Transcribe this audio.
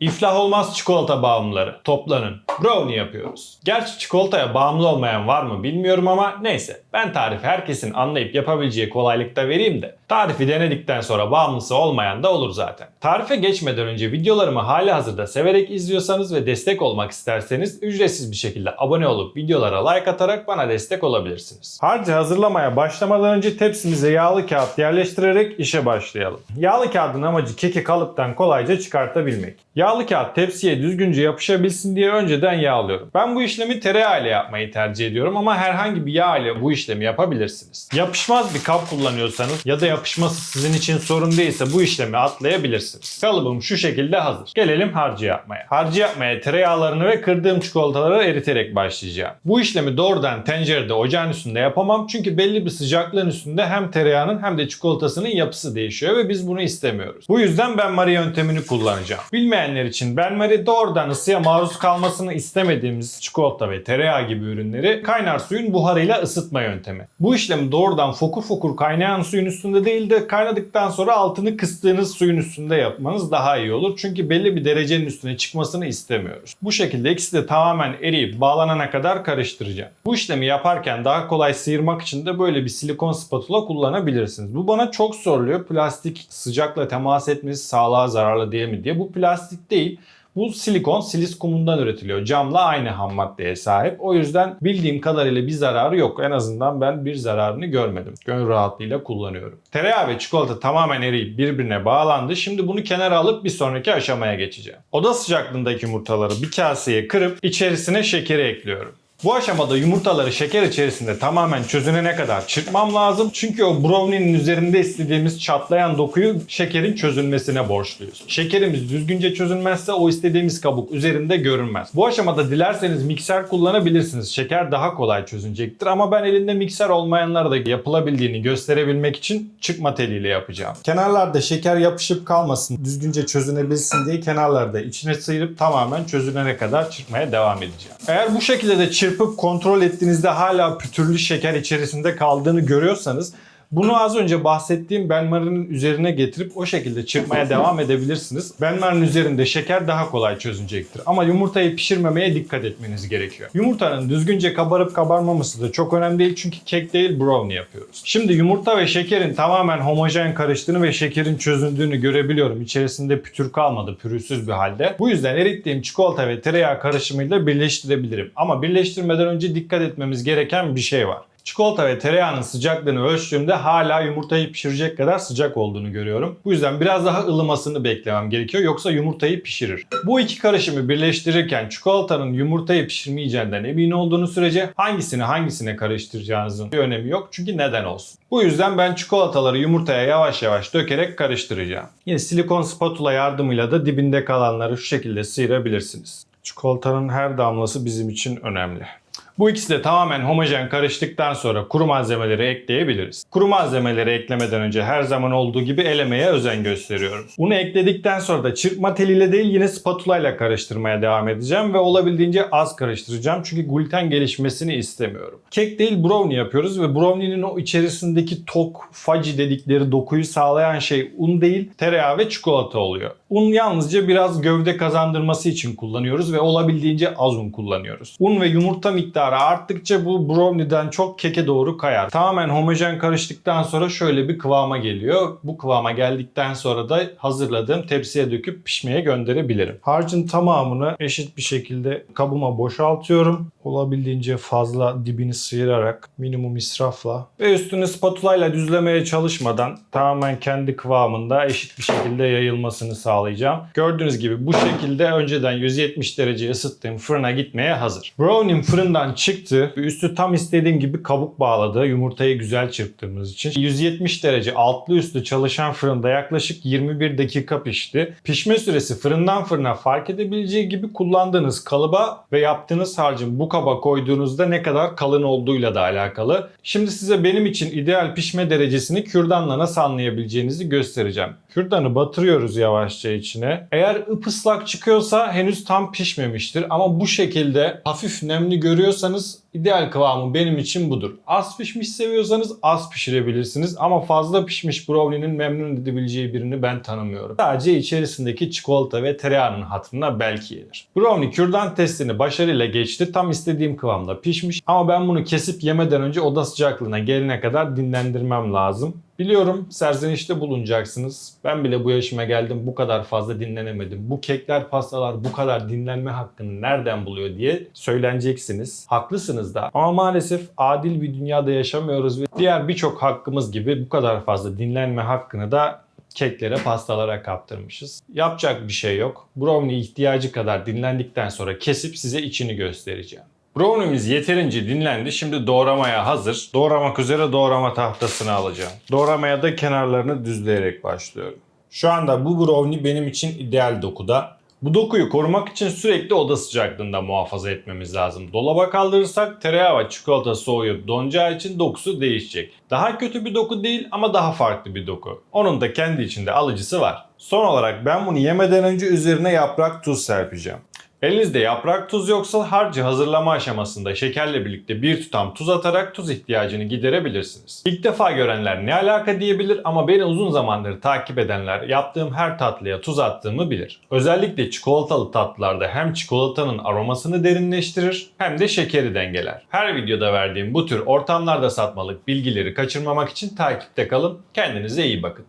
İflah olmaz çikolata bağımlıları. Toplanın. Brownie yapıyoruz. Gerçi çikolataya bağımlı olmayan var mı bilmiyorum ama neyse. Ben tarifi herkesin anlayıp yapabileceği kolaylıkta vereyim de. Tarifi denedikten sonra bağımlısı olmayan da olur zaten. Tarife geçmeden önce videolarımı hali hazırda severek izliyorsanız ve destek olmak isterseniz ücretsiz bir şekilde abone olup videolara like atarak bana destek olabilirsiniz. Harcı hazırlamaya başlamadan önce tepsimize yağlı kağıt yerleştirerek işe başlayalım. Yağlı kağıdın amacı keki kalıptan kolayca çıkartabilmek. Yağlı kağıt tepsiye düzgünce yapışabilsin diye önceden yağlıyorum. Ben bu işlemi tereyağı ile yapmayı tercih ediyorum ama herhangi bir yağ ile bu işlemi yapabilirsiniz. Yapışmaz bir kap kullanıyorsanız ya da yapışması sizin için sorun değilse bu işlemi atlayabilirsiniz. Kalıbım şu şekilde hazır. Gelelim harcı yapmaya. Harcı yapmaya tereyağlarını ve kırdığım çikolataları eriterek başlayacağım. Bu işlemi doğrudan tencerede ocağın üstünde yapamam çünkü belli bir sıcaklığın üstünde hem tereyağının hem de çikolatasının yapısı değişiyor ve biz bunu istemiyoruz. Bu yüzden benmari yöntemini kullanacağım. Bilmeyenler için benmari doğrudan ısıya maruz kalmasını istemediğimiz çikolata ve tereyağı gibi ürünleri kaynar suyun buharıyla ısıtma yöntemi. Bu işlemi doğrudan fokur fokur kaynayan suyun üstünde değil de kaynadıktan sonra altını kıstığınız suyun üstünde yapmanız daha iyi olur. Çünkü belli bir derecenin üstüne çıkmasını istemiyoruz. Bu şekilde ikisi de tamamen eriyip bağlanana kadar karıştıracağım. Bu işlemi yaparken daha kolay sıyırmak için de böyle bir silikon spatula kullanabilirsiniz. Bu bana çok soruluyor. Plastik sıcakla temas etmesi sağlığa zararlı değil mi diye. Bu plastik değil. Bu silikon silis kumundan üretiliyor. Camla aynı ham maddeye sahip. O yüzden bildiğim kadarıyla bir zararı yok. En azından ben bir zararını görmedim. Gönül rahatlığıyla kullanıyorum. Tereyağı ve çikolata tamamen eriyip birbirine bağlandı. Şimdi bunu kenara alıp bir sonraki aşamaya geçeceğim. Oda sıcaklığındaki yumurtaları bir kaseye kırıp içerisine şekeri ekliyorum. Bu aşamada yumurtaları şeker içerisinde tamamen çözünene kadar çırpmam lazım. Çünkü o brownie'nin üzerinde istediğimiz çatlayan dokuyu şekerin çözülmesine borçluyuz. Şekerimiz düzgünce çözülmezse o istediğimiz kabuk üzerinde görünmez. Bu aşamada dilerseniz mikser kullanabilirsiniz. Şeker daha kolay çözünecektir ama ben elinde mikser olmayanlara da yapılabildiğini gösterebilmek için çıkma teliyle yapacağım. Kenarlarda şeker yapışıp kalmasın, düzgünce çözünebilsin diye kenarlarda içine sıyırıp tamamen çözülene kadar çırpmaya devam edeceğim. Eğer bu şekilde de çırpıp kontrol ettiğinizde hala pütürlü şeker içerisinde kaldığını görüyorsanız bunu az önce bahsettiğim benmarinin üzerine getirip o şekilde çırpmaya devam edebilirsiniz. Benmarın üzerinde şeker daha kolay çözünecektir. Ama yumurtayı pişirmemeye dikkat etmeniz gerekiyor. Yumurtanın düzgünce kabarıp kabarmaması da çok önemli değil çünkü kek değil brownie yapıyoruz. Şimdi yumurta ve şekerin tamamen homojen karıştığını ve şekerin çözüldüğünü görebiliyorum. İçerisinde pütür kalmadı, pürüzsüz bir halde. Bu yüzden erittiğim çikolata ve tereyağı karışımıyla birleştirebilirim. Ama birleştirmeden önce dikkat etmemiz gereken bir şey var. Çikolata ve tereyağının sıcaklığını ölçtüğümde hala yumurtayı pişirecek kadar sıcak olduğunu görüyorum. Bu yüzden biraz daha ılımasını beklemem gerekiyor yoksa yumurtayı pişirir. Bu iki karışımı birleştirirken çikolatanın yumurtayı pişirmeyeceğinden emin olduğunuz sürece hangisini hangisine karıştıracağınızın bir önemi yok. Çünkü neden olsun. Bu yüzden ben çikolataları yumurtaya yavaş yavaş dökerek karıştıracağım. Yine silikon spatula yardımıyla da dibinde kalanları şu şekilde sıyırabilirsiniz. Çikolatanın her damlası bizim için önemli. Bu ikisi de tamamen homojen karıştıktan sonra kuru malzemeleri ekleyebiliriz. Kuru malzemeleri eklemeden önce her zaman olduğu gibi elemeye özen gösteriyorum. Bunu ekledikten sonra da çırpma teliyle değil yine spatula ile karıştırmaya devam edeceğim ve olabildiğince az karıştıracağım çünkü gluten gelişmesini istemiyorum. Kek değil brownie yapıyoruz ve brownie'nin o içerisindeki tok, fudge dedikleri dokuyu sağlayan şey un değil tereyağı ve çikolata oluyor. Un yalnızca biraz gövde kazandırması için kullanıyoruz ve olabildiğince az un kullanıyoruz. Un ve yumurta miktarı arttıkça bu brownie'den çok keke doğru kayar. Tamamen homojen karıştıktan sonra şöyle bir kıvama geliyor. Bu kıvama geldikten sonra da hazırladığım tepsiye döküp pişmeye gönderebilirim. Harcın tamamını eşit bir şekilde kabıma boşaltıyorum. Olabildiğince fazla dibini sıyırarak minimum israfla ve üstünü spatula ile düzlemeye çalışmadan tamamen kendi kıvamında eşit bir şekilde yayılmasını sağlayacağım. Gördüğünüz gibi bu şekilde önceden 170 derece ısıttığım fırına gitmeye hazır. Brownie'm fırından çıktı. Üstü tam istediğim gibi kabuk bağladı. Yumurtayı güzel çırptığımız için. 170 derece altlı üstlü çalışan fırında yaklaşık 21 dakika pişti. Pişme süresi fırından fırına fark edebileceği gibi kullandığınız kalıba ve yaptığınız harcın bu kaba koyduğunuzda ne kadar kalın olduğuyla da alakalı. Şimdi size benim için ideal pişme derecesini kürdanla nasıl anlayabileceğinizi göstereceğim. Kürdanı batırıyoruz yavaşça içine. Eğer ıpıslak çıkıyorsa henüz tam pişmemiştir ama bu şekilde hafif nemli görüyorsanız İdeal kıvamı benim için budur. Az pişmiş seviyorsanız az pişirebilirsiniz ama fazla pişmiş brownie'nin memnun edebileceği birini ben tanımıyorum. Sadece içerisindeki çikolata ve tereyağının hatırına belki yenir. Brownie kürdan testini başarıyla geçti. Tam istediğim kıvamda pişmiş ama ben bunu kesip yemeden önce oda sıcaklığına gelene kadar dinlendirmem lazım. Biliyorum serzenişte bulunacaksınız. Ben bile bu yaşıma geldim bu kadar fazla dinlenemedim. Bu kekler pastalar bu kadar dinlenme hakkını nereden buluyor diye söyleneceksiniz. Haklısınız da ama maalesef adil bir dünyada yaşamıyoruz ve diğer birçok hakkımız gibi bu kadar fazla dinlenme hakkını da keklere, pastalara kaptırmışız. Yapacak bir şey yok. Brownie ihtiyacı kadar dinlendikten sonra kesip size içini göstereceğim. Brownie'miz yeterince dinlendi. Şimdi doğramaya hazır. Doğramak üzere doğrama tahtasını alacağım. Doğramaya da kenarlarını düzleyerek başlıyorum. Şu anda bu brownie benim için ideal dokuda. Bu dokuyu korumak için sürekli oda sıcaklığında muhafaza etmemiz lazım. Dolaba kaldırırsak tereyağı ve çikolata soğuyup donacağı için dokusu değişecek. Daha kötü bir doku değil ama daha farklı bir doku. Onun da kendi içinde alıcısı var. Son olarak ben bunu yemeden önce üzerine yaprak tuz serpeceğim. Elinizde yaprak tuz yoksa harcı hazırlama aşamasında şekerle birlikte bir tutam tuz atarak tuz ihtiyacını giderebilirsiniz. İlk defa görenler ne alaka diyebilir ama beni uzun zamandır takip edenler yaptığım her tatlıya tuz attığımı bilir. Özellikle çikolatalı tatlılarda hem çikolatanın aromasını derinleştirir hem de şekeri dengeler. Her videoda verdiğim bu tür ortamlarda satmalık bilgileri kaçırmamak için takipte kalın. Kendinize iyi bakın.